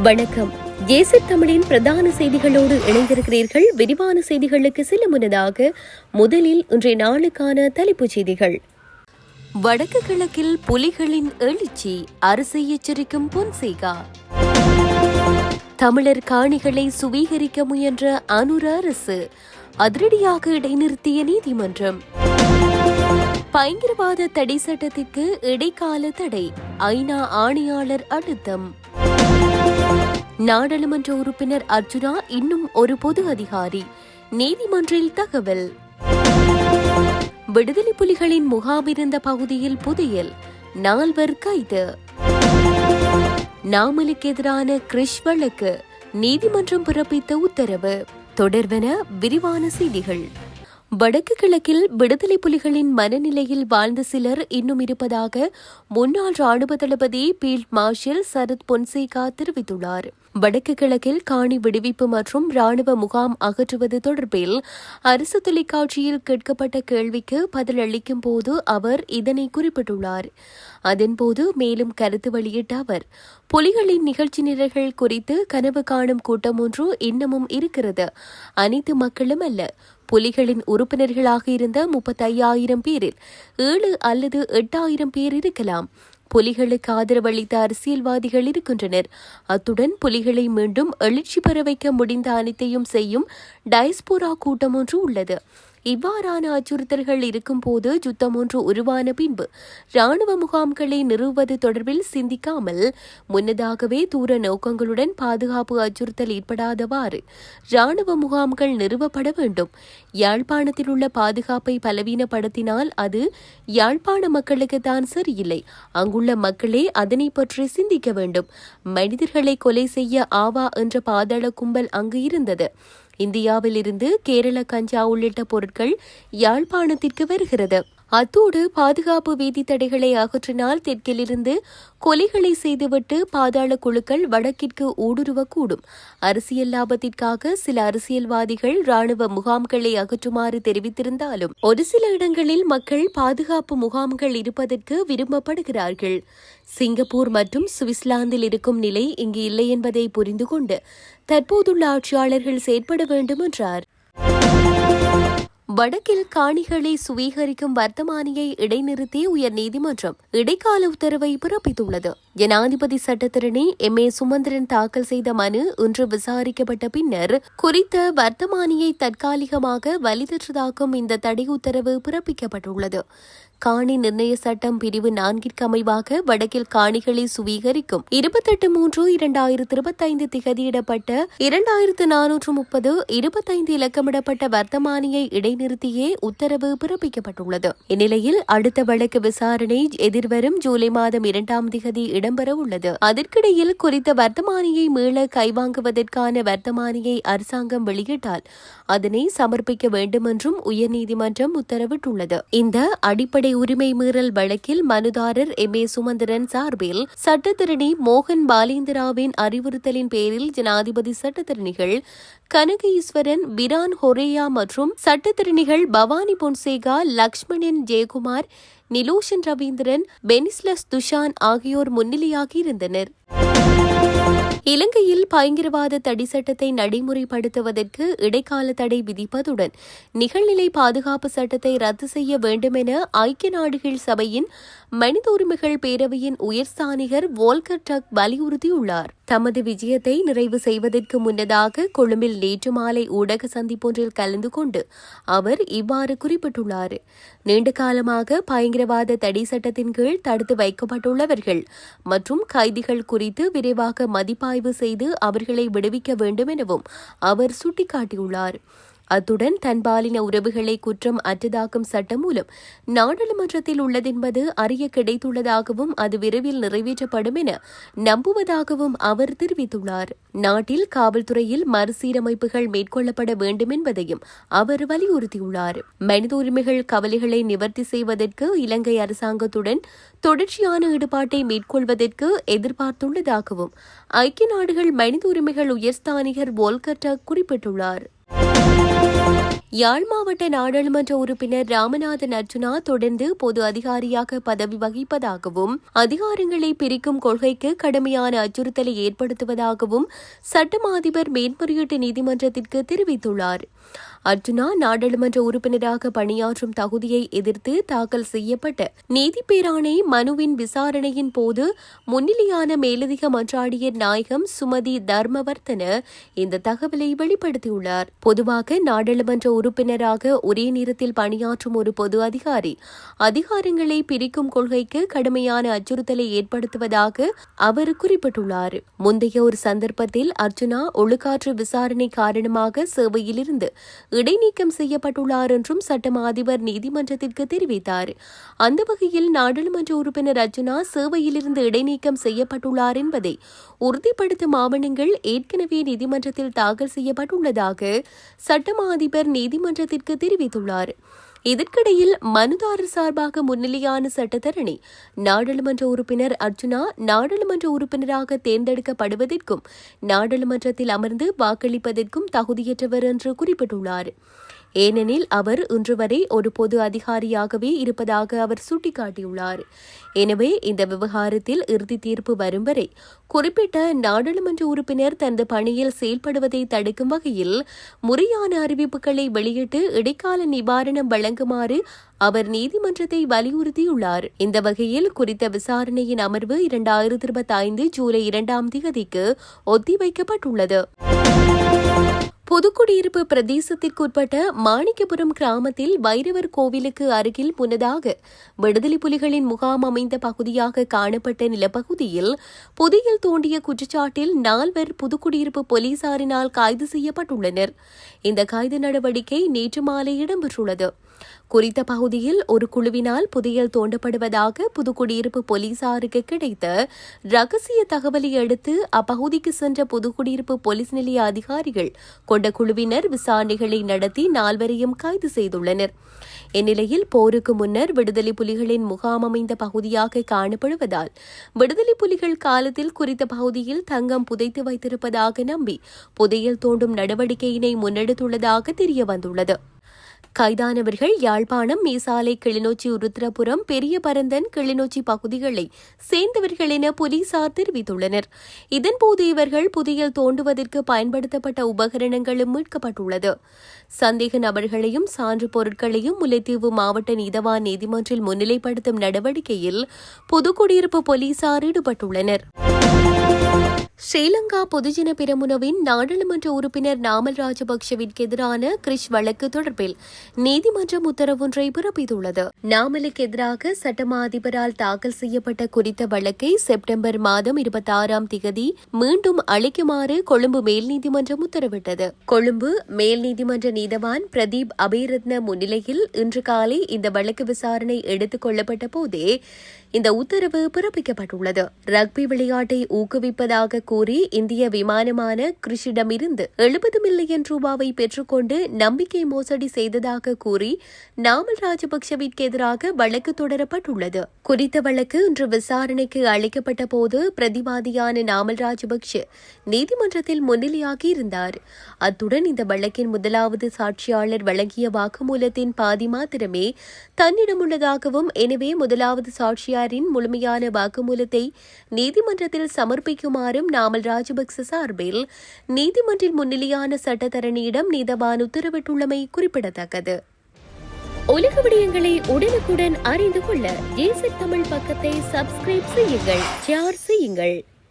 வணக்கம். ஏசி தமிழின் பிரதான செய்திகளோடு இணைந்திருக்கிறீர்கள். விரிவான செய்திகளுக்கு சில முன்னதாக முதலில் இன்றைய நாளுக்கான தலைப்புச் செய்திகள். வடக்கு கிழக்கில் புலிகளின் எழுச்சி அரசை எச்சரிக்கும் பொன்சேகா. தமிழர் காணிகளை சுவீகரிக்க முயன்ற அனுர அரசு அதிரடியாக இடைநிறுத்திய நீதிமன்றம். பயங்கரவாத தடை சட்டத்திற்கு இடைக்கால தடை ஐநா ஆணையாளர் அழுத்தம். நாடாளுமன்ற உறுப்பினர் அர்ஜுனா இன்னும் ஒரு பொது அதிகாரி. நீதிமன்றில் தகவல். விடுதலை புலிகளின் முகாமிருந்த பகுதியில் புதையல். நால்வர் கைது. நாமலுக்கு எதிரான கிரிஷ் வழக்கு. நீதிமன்றம் பிறப்பித்த உத்தரவு. தொடர்வன விரிவான செய்திகள். வடக்கு கிழக்கில் விடுதலை புலிகளின் மனநிலையில் வாழ்ந்த சிலர் இன்னும் இருப்பதாக முன்னாள் ராணுவ தளபதி பீல்ட் மார்ஷல் சரத் பொன்சேகா தெரிவித்துள்ளார். வடக்கு கிழக்கில் காணி விடுவிப்பு மற்றும் ராணுவ முகாம் அகற்றுவது தொடர்பில் அரசு தொலைக்காட்சியில் கேட்கப்பட்ட கேள்விக்கு பதிலளிக்கும் போது அவர் இதனை குறிப்பிட்டுள்ளார். அதன்போது மேலும் கருத்து வெளியிட்ட அவர் புலிகளின் நிகழ்ச்சி நிரல்கள் குறித்து கனவு காணும் கூட்டம் ஒன்று இன்னமும் இருக்கிறது. அனைத்து மக்களும் அல்ல. புலிகளின் உறுப்பினர்களாக இருந்த முப்பத்தையாயிரம் பேரில் ஏழு அல்லது எட்டாயிரம் பேர் இருக்கலாம். புலிகளுக்கு ஆதரவளித்த அரசியல்வாதிகள் இருக்கின்றனர். அத்துடன் புலிகளை மீண்டும் எழுச்சி பெற வைக்க முடிந்த அனைத்தையும் செய்யும் டயஸ்போரா கூட்டம் ஒன்று உள்ளது. இவ்வாறான அச்சுறுத்தல்கள் இருக்கும்போது யுத்தம் ஒன்று உருவான பின்பு ராணுவ முகாம்களை நிறுவுவது தொடர்பில் சிந்திக்காமல் முன்னதாகவே தூர நோக்கங்களுடன் பாதுகாப்பு அச்சுறுத்தல் ஏற்படாதவாறு ராணுவ முகாம்கள் நிறுவப்பட வேண்டும். யாழ்ப்பாணத்தில் உள்ள பாதுகாப்பை பலவீனப்படுத்தினால் அது யாழ்ப்பாண மக்களுக்கு தான் சரியில்லை. அங்குள்ள மக்களே அதனை பற்றி சிந்திக்க வேண்டும். மனிதர்களை கொலை செய்ய ஆவா என்ற பாதாள கும்பல் அங்கு இருந்தது. இந்தியாவிலிருந்து கேரள கஞ்சா உள்ளிட்ட பொருட்கள் யாழ்ப்பாணத்திற்கு வருகிறது. அத்தோடு பாதுகாப்பு வீதி தடைகளை அகற்றினால் தெற்கிலிருந்து கொலைகளை செய்துவிட்டு பாதாள குழுக்கள் வடக்கிற்கு ஊடுருவக்கூடும். அரசியல் லாபத்திற்காக சில அரசியல்வாதிகள் ராணுவ முகாம்களை அகற்றுமாறு தெரிவித்திருந்தாலும் ஒரு சில இடங்களில் மக்கள் பாதுகாப்பு முகாம்கள் இருப்பதற்கு விரும்பப்படுகிறார்கள். சிங்கப்பூர் மற்றும் சுவிட்சர்லாந்தில் இருக்கும் நிலை இங்கு இல்லை என்பதை புரிந்து கொண்டு தற்போதுள்ள ஆட்சியாளர்கள் செயற்பட வேண்டும் என்றார். வடக்கில் காணிகளை சுவீகரிக்கும் வர்த்தமானியை இடைநிறுத்தி உயர்நீதிமன்றம் இடைக்கால உத்தரவை பிறப்பித்துள்ளது. ஜனாதிபதி சட்டத்திரணி எம். ஏ. சுமந்திரன் தாக்கல் செய்த மனு இன்று விசாரிக்கப்பட்ட பின்னர் குறித்த வர்த்தமானியை தற்காலிகமாக வலிதற்றதாக்கும் இந்த தடை உத்தரவு பிறப்பிக்கப்பட்டுள்ளது. காணி நிர்ணய சட்டம் பிரிவு நான்கிற்கு அமைவாக வடக்கில் காணிகளை சுவீகரிக்கும். இருபத்தெட்டு மூன்று இரண்டாயிரத்தி இருபத்தைந்து திகதியிடப்பட்ட இரண்டாயிரத்து நானூற்று முப்பது இருபத்தைந்து இலக்கமிடப்பட்ட வர்த்தமானியை இடைநிறுத்தியே உத்தரவு பிறப்பிக்கப்பட்டுள்ளது. இந்நிலையில் அடுத்த வழக்கு விசாரணை எதிர்வரும் ஜூலை மாதம் இரண்டாம் திகதி இடம்பெற உள்ளது அதற்கிடையில் குறித்த வர்த்தமானியை மீள கைவாங்குவதற்கான வர்த்தமானியை அரசாங்கம் வெளியிட்டால் அதனை சமர்ப்பிக்க வேண்டும் என்றும் உயர்நீதிமன்றம் உத்தரவிட்டுள்ளது. இந்த அடிப்படை உரிமை மீறல் வழக்கில் மனுதாரர் எம். ஏ. சுமந்திரன் சார்பில் சட்டத்திரணி மோகன் பாலேந்திராவின் அறிவுறுத்தலின் பேரில் ஜனாதிபதி சட்டத்திரணிகள் கனக ஈஸ்வரன் பிரான் ஹொரேயா மற்றும் சட்டத்திரணிகள் பவானி பொன்சேகா லக்ஷ்மணன் ஜெயக்குமார் நிலோஷன் ரவீந்திரன் பெனிஸ்லஸ் துஷான் ஆகியோர் முன்னிலையாகியிருந்தனர் இலங்கையில் பயங்கரவாத தடை சட்டத்தை நடைமுறைப்படுத்துவதற்கு இடைக்கால தடை விதிப்பதுடன் நிகழ்நிலை பாதுகாப்பு சட்டத்தை ரத்து செய்ய வேண்டும் என ஐக்கிய நாடுகள் சபையின் மனித உரிமைகள் பேரவையின் உயர்ஸ்தானிகர் வோல்கர் டக் வலியுறுத்தியுள்ளார். தமது விஜயத்தை நிறைவு செய்வதற்கு முன்னதாக கொழும்பில் நேற்று மாலை ஊடக சந்திப்பொன்றில் கலந்து கொண்டு அவர் இவ்வாறு குறிப்பிட்டுள்ளார். நீண்ட காலமாக பயங்கரவாத தடை சட்டத்தின் கீழ் தடுத்து வைக்கப்பட்டுள்ளவர்கள் மற்றும் கைதிகள் குறித்து விரைவாக மதிப்பாய்வு செய்து அவர்களை விடுவிக்க வேண்டும் எனவும் அவர் சுட்டிக்காட்டியுள்ளார். அத்துடன் தன்பாலின உறவுகளை குற்றம் அற்றதாக்கும் சட்டம் மூலம் நாடாளுமன்றத்தில் உள்ளதென்பது அறிய கிடைத்துள்ளதாகவும் அது விரைவில் நிறைவேற்றப்படும் என நம்புவதாகவும் அவர் தெரிவித்துள்ளார். நாட்டில் காவல்துறையில் மறுசீரமைப்புகள் மேற்கொள்ளப்பட வேண்டும் என்பதையும் அவர் வலியுறுத்தியுள்ளார். மனித உரிமைகள் கவலைகளை நிவர்த்தி செய்வதற்கு இலங்கை அரசாங்கத்துடன் தொடர்ச்சியான ஈடுபாட்டை மேற்கொள்வதற்கு எதிர்பார்த்துள்ளதாகவும் ஐக்கிய நாடுகள் மனித உரிமைகள் உயர்ஸ்தானிகர் வோல்கர்டக் குறிப்பிட்டுள்ளார். யாழ் மாவட்ட நாடாளுமன்ற உறுப்பினர் ராமநாதன் அர்ஜுனா தொடர்ந்து பொது அதிகாரியாக பதவி வகிப்பதாகவும் அதிகாரங்களை பிரிக்கும் கொள்கைக்கு கடுமையான அச்சுறுத்தலை ஏற்படுத்துவதாகவும் சட்டமா அதிபர் மேன்முறையீட்டு நீதிமன்றத்திற்கு தெரிவித்துள்ளார். அர்ஜுனா நாடாளுமன்ற உறுப்பினராக பணியாற்றும் தகுதியை எதிர்த்து தாக்கல் செய்யப்பட்ட நீதிப்பேராணை மனுவின் விசாரணையின் போது முன்னிலையான மேலதிக மன்றாடியர் நாயகம் சுமதி தர்மவர்த்தன இந்த தகவலை வெளிப்படுத்தியுள்ளார். பொதுவாக நாடாளுமன்ற உறுப்பினராக ஒரே நேரத்தில் பணியாற்றும் ஒரு பொது அதிகாரி. அதிகாரங்களை பிரிக்கும் கொள்கைக்கு கடுமையான அச்சுறுத்தலை ஏற்படுத்துவதாக அவர் குறிப்பிட்டுள்ளார். முந்தைய ஒரு சந்தர்ப்பத்தில் அர்ஜுனா ஒழுக்காற்று விசாரணை காரணமாக சேவையிலிருந்து இடைநீக்கம் செய்யப்பட்டுள்ளார் என்றும் சட்டமா அதிபர் நீதிமன்றத்திற்கு தெரிவித்தார். அந்த வகையில் நாடாளுமன்ற உறுப்பினர் அர்ஜுனா சேவையிலிருந்து இடைநீக்கம் செய்யப்பட்டுள்ளார் என்பதை உறுதிப்படுத்தும் ஆவணங்கள் ஏற்கனவே நீதிமன்றத்தில் தாக்கல் செய்யப்பட்டுள்ளதாக சட்டமா அதிபர் நீதி நீதிமன்றத்திற்கு தெரிவித்துள்ளார். இதற்கிடையில் மனுதாரர் சார்பாக முன்னிலையான சட்டத்தரணி நாடாளுமன்ற உறுப்பினர் அர்ஜுனா நாடாளுமன்ற உறுப்பினராக தேர்ந்தெடுக்கப்படுவதற்கும் நாடாளுமன்றத்தில் அமர்ந்து வாக்களிப்பதற்கும் தகுதியற்றவர் என்று குறிப்பிட்டுள்ளார். ஏனெனில் அவர் இன்று வரை ஒரு பொது அதிகாரியாகவே இருப்பதாக அவர் சுட்டிக்காட்டியுள்ளார். எனவே இந்த விவகாரத்தில் இறுதி தீர்ப்பு வரும் வரை குறிப்பிட்ட நாடாளுமன்ற உறுப்பினர் தனது பணியில் செயல்படுவதை தடுக்கும் வகையில் முறையான அறிவிப்புகளை வெளியிட்டு இடைக்கால நிவாரணம் வழங்குமாறு அவர் நீதிமன்றத்தை வலியுறுத்தியுள்ளார். இந்த வகையில் குறித்த விசாரணையின் அமர்வு இரண்டாயிரத்தி இருபத்தி ஐந்து ஜூலை இரண்டாம் தேதிக்கு ஒத்திவைக்கப்பட்டுள்ளது. புதுக்குடியிருப்பு பிரதேசத்திற்குட்பட்ட மாணிக்கபுரம் கிராமத்தில் வைரவர் கோவிலுக்கு அருகில் முன்னதாக விடுதலை புலிகளின் முகாம் அமைந்த பகுதியாக காணப்பட்ட நிலப்பகுதியில் புதியில் தோண்டிய குற்றச்சாட்டில் நால்வர் புதுக்குடியிருப்பு போலீசாரினால் கைது செய்யப்பட்டுள்ளனர். இந்த கைது நடவடிக்கை நேற்று மாலை இடம்பெற்றுள்ளது. குறித்த பகுதியில் ஒரு குழுவினால் புதையல் தோண்டப்படுவதாக புதுக்குடியிருப்பு போலீசாருக்கு கிடைத்த ரகசிய தகவலை அடுத்து அப்பகுதிக்கு சென்ற புதுக்குடியிருப்பு போலீஸ் நிலைய அதிகாரிகள் கொண்ட குழுவினர் விசாரணைகளை நடத்தி நால்வரையும் கைது செய்துள்ளனர். இந்நிலையில் போருக்கு முன்னர் விடுதலை புலிகளின் முகாம் அமைந்த பகுதியாக காணப்படுவதால் விடுதலை புலிகள் காலத்தில் குறித்த பகுதியில் தங்கம் புதைத்து வைத்திருப்பதாக நம்பி புதையல் தோண்டும் நடவடிக்கையினை முன்னெடுத்துள்ளதாக தெரியவந்துள்ளது. கைதானவர்கள் யாழ்ப்பாணம் மீசாலை கிளிநொச்சி உருத்திரபுரம் பெரிய பரந்தன் கிளிநொச்சி பகுதிகளை சேர்ந்தவர்கள் என போலீசார் தெரிவித்துள்ளனர். இதன்போது இவர்கள் புதையல் தோண்டுவதற்கு பயன்படுத்தப்பட்ட உபகரணங்களும் மீட்கப்பட்டுள்ளது. சந்தேக நபர்களையும் சான்று பொருட்களையும் முல்லைத்தீவு மாவட்ட நீதவான் நீதிமன்றில் முன்னிலைப்படுத்தும் நடவடிக்கையில் புதுக்குடியிருப்பு போலீசார் ஈடுபட்டுள்ளனர். ஸ்ரீலங்கா பொதுஜன பெரமுனவின் நாடாளுமன்ற உறுப்பினர் நாமல் ராஜபக்சவிற்கு எதிரான கிரிஷ் வழக்கு தொடர்பில் நீதிமன்றம் உத்தரவொன்றை பிறப்பித்துள்ளது. நாமலுக்கு எதிராக சட்டமா அதிபரால் தாக்கல் செய்யப்பட்ட குறித்த வழக்கை செப்டம்பர் மாதம் இருபத்தாறாம் திகதி மீண்டும் அளிக்குமாறு கொழும்பு மேல் நீதிமன்றம் உத்தரவிட்டது. கொழும்பு மேல் நீதிமன்ற நீதவான் பிரதீப் அபேரத்ன முன்னிலையில் இன்று காலை இந்த வழக்கு விசாரணை எடுத்துக் கொள்ளப்பட்ட போதே இந்த உத்தரவு பிறப்பிக்கப்பட்டுள்ளது. ரக்பி விளையாட்டை ஊக்குவிப்பதாக கூறி இந்திய விமானமான கிருஷிடமிருந்து எழுபது மில்லியன் ரூபாவை பெற்றுக்கொண்டு நம்பிக்கை மோசடி செய்ததாக கூறி நாமல் ராஜபக்சவிற்கு எதிராக வழக்கு தொடரப்பட்டுள்ளது. குறித்த வழக்கு இன்று விசாரணைக்கு அளிக்கப்பட்ட போது பிரதிவாதியான நாமல் ராஜபக்ஷ நீதிமன்றத்தில் முன்னிலையாகி இருந்தார். அத்துடன் இந்த வழக்கின் முதலாவது சாட்சியாளர் வழங்கிய வாக்குமூலத்தின் பாதி மாத்திரமே தன்னிடம் உள்ளதாகவும் எனவே முதலாவது சாட்சியாரின் முழுமையான வாக்குமூலத்தை நீதிமன்றத்தில் சமர்ப்பிக்குமாறும் நாமல் ராஜபக்ச சார்பில் நீதிமன்றில் முன்னிலையான சட்டத்தரணியிடம் நீதவான் உத்தரவிட்டுள்ளமை குறிப்பிடத்தக்கது. உலக விடயங்களை உடனுக்குடன் அறிந்து கொள்ள ஏசி தமிழ் பக்கத்தை சப்ஸ்கிரைப் செய்யுங்கள் ஷேர் செய்யுங்கள்.